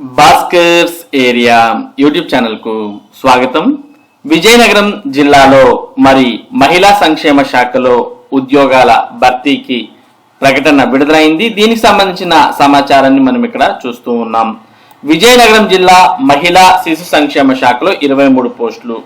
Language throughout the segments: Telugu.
భాస్కర్స్ ఏరియా యూట్యూబ్ ఛానల్కు స్వాగతం. విజయనగరం జిల్లాలో మరి మహిళా సంక్షేమ శాఖలో ఉద్యోగాల భర్తీకి ప్రకటన విడుదలైంది. దీనికి సంబంధించిన సమాచారాన్ని మనం ఇక్కడ చూస్తూ ఉన్నాం. విజయనగరం జిల్లా మహిళా శిశు సంక్షేమ శాఖలో ఇరవై మూడు పోస్టులు.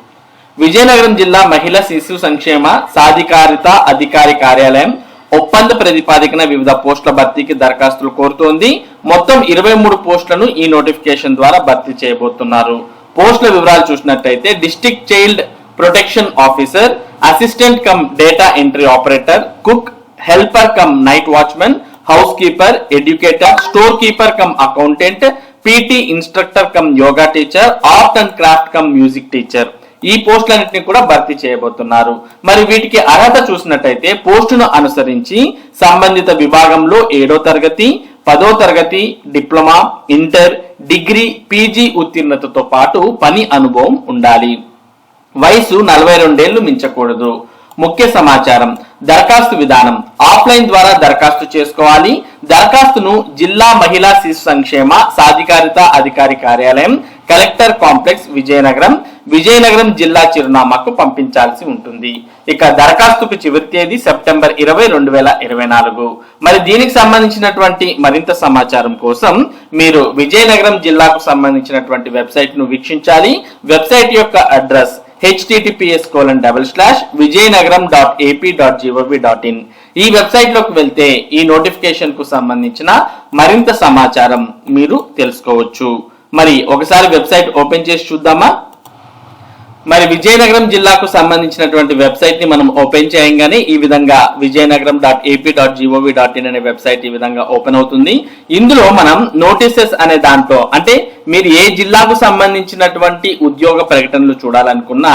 విజయనగరం జిల్లా మహిళా శిశు సంక్షేమ సాధికారిత అధికారి కార్యాలయం ఒప్పంద ప్రతిపాదికన వివిధ పోస్టుల భర్తీకి దరఖాస్తులు కోరుతోంది. మొత్తం ఇరవై మూడు పోస్టులను ఈ నోటిఫికేషన్ ద్వారా భర్తీ చేయబోతున్నారు. పోస్టుల వివరాలు చూసినట్టయితే district child protection officer assistant cum data entry operator cook helper cum night watchmen house keeper educator store keeper cum accountant PT instructor cum yoga teacher art and craft cum music teacher. ఈ పోస్టులన్నింటినీ కూడా భర్తీ చేయబోతున్నారు. మరి వీటికి అర్హత చూసినట్టయితే పోస్టును అనుసరించి సంబంధిత విభాగంలో ఏడో తరగతి పదో తరగతి డిప్లొమా ఇంటర్ డిగ్రీ పీజీ ఉత్తీర్ణతతో పాటు పని అనుభవం ఉండాలి. వయసు నలభై రెండేళ్ళు మించకూడదు. ముఖ్య సమాచారం దరఖాస్తు విధానం. ఆఫ్లైన్ ద్వారా దరఖాస్తు చేసుకోవాలి. దరఖాస్తును జిల్లా మహిళా శిశు సంక్షేమ సాధికారిత అధికారి కార్యాలయం కలెక్టర్ కాంప్లెక్స్ విజయనగరం విజయనగరం జిల్లా చిరునామాకు పంపించాల్సి ఉంటుంది. ఇక దరఖాస్తుకు చివరి తేదీ సెప్టెంబర్ ఇరవై రెండు వేల ఇరవై నాలుగు. మరి దీనికి సంబంధించినటువంటి మరింత సమాచారం కోసం మీరు విజయనగరం జిల్లాకు సంబంధించినటువంటి వెబ్సైట్ను వీక్షించాలి. వెబ్సైట్ యొక్క address HTTPS colon double slash Vizianagaram dot AP dot GOV dot in ఈ వెబ్సైట్లోకి వెళ్తే ఈ నోటిఫికేషన్కు సంబంధించిన మరింత సమాచారం మీరు తెలుసుకోవచ్చు. మరి ఒకసారి వెబ్సైట్ ఓపెన్ చేసి చూద్దామా? మరి విజయనగరం జిల్లాకు సంబంధించినటువంటి వెబ్సైట్ని మనం ఓపెన్ చేయగానే ఈ విధంగా Vizianagaram dot AP dot GOV dot in అనే వెబ్సైట్ ఈ విధంగా ఓపెన్ అవుతుంది. ఇందులో మనం నోటీసెస్ అనే దాంట్లో అంటే మీరు ఏ జిల్లాకు సంబంధించినటువంటి ఉద్యోగ ప్రకటనలు చూడాలనుకున్నా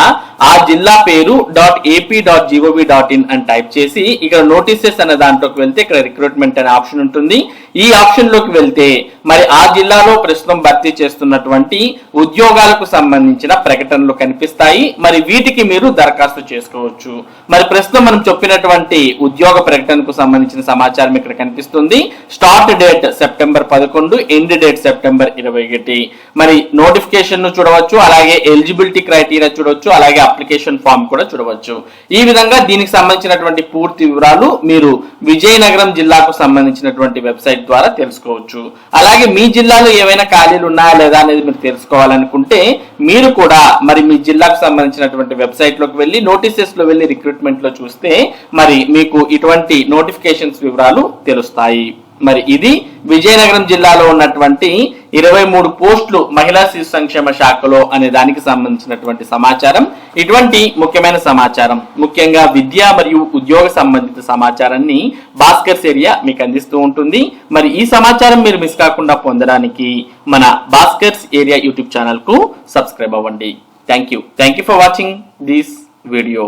ఆ జిల్లా పేరు dot AP dot GOV dot in అని టైప్ చేసి ఇక్కడ నోటీసెస్ అనే దాంట్లోకి వెళ్తే ఇక్కడ రిక్రూట్మెంట్ అనే ఆప్షన్ ఉంటుంది. ఈ ఆప్షన్లోకి వెళ్తే మరి ఆ జిల్లాలో ప్రస్తుతం భర్తీ చేస్తున్నటువంటి ఉద్యోగాలకు సంబంధించిన ప్రకటనలు కనిపిస్తాయి. మరి వీటికి మీరు దరఖాస్తు చేసుకోవచ్చు. మరి ప్రస్తుతం మనం చెప్పినటువంటి ఉద్యోగ ప్రకటనకు సంబంధించిన సమాచారం ఇక్కడ కనిపిస్తుంది. స్టార్ట్ డేట్ సెప్టెంబర్ పదకొండు ఎండ్ డేట్ సెప్టెంబర్ ఇరవై ఒకటి మరి నోటిఫికేషన్ను చూడవచ్చు అలాగే ఎలిజిబిలిటీ క్రైటీరియా చూడవచ్చు అలాగే అప్లికేషన్ ఫామ్ కూడా చూడవచ్చు. ఈ విధంగా దీనికి సంబంధించినటువంటి పూర్తి వివరాలు మీరు విజయనగరం జిల్లాకు సంబంధించినటువంటి వెబ్సైట్ ద్వారా తెలుసుకోవచ్చు. అలాగే మీ జిల్లాలో ఏవైనా ఖాళీలు ఉన్నాయా లేదా అనేది మీరు తెలుసుకోవాలనుకుంటే మీరు కూడా మరి మీ జిల్లాకు సంబంధించినటువంటి వెబ్సైట్లోకి వెళ్ళి నోటీసెస్లో వెళ్ళి రిక్రూట్మెంట్లో చూస్తే మరి మీకు ఇటువంటి నోటిఫికేషన్స్ వివరాలు తెలుస్తాయి. మరి ఇది విజయనగరం జిల్లాలో ఉన్నటువంటి ఇరవై మూడు పోస్టులు మహిళా శిశు సంక్షేమ శాఖలో అనే దానికి సంబంధించినటువంటి సమాచారం. ఇటువంటి ముఖ్యమైన సమాచారం ముఖ్యంగా విద్య మరియు ఉద్యోగ సంబంధిత సమాచారాన్ని భాస్కర్స్ ఏరియా మీకు అందిస్తూ ఉంటుంది. మరి ఈ సమాచారం మీరు మిస్ కాకుండా పొందడానికి మన భాస్కర్స్ ఏరియా యూట్యూబ్ ఛానల్కు సబ్స్క్రైబ్ అవ్వండి. Thank you. Thank you for watching this video.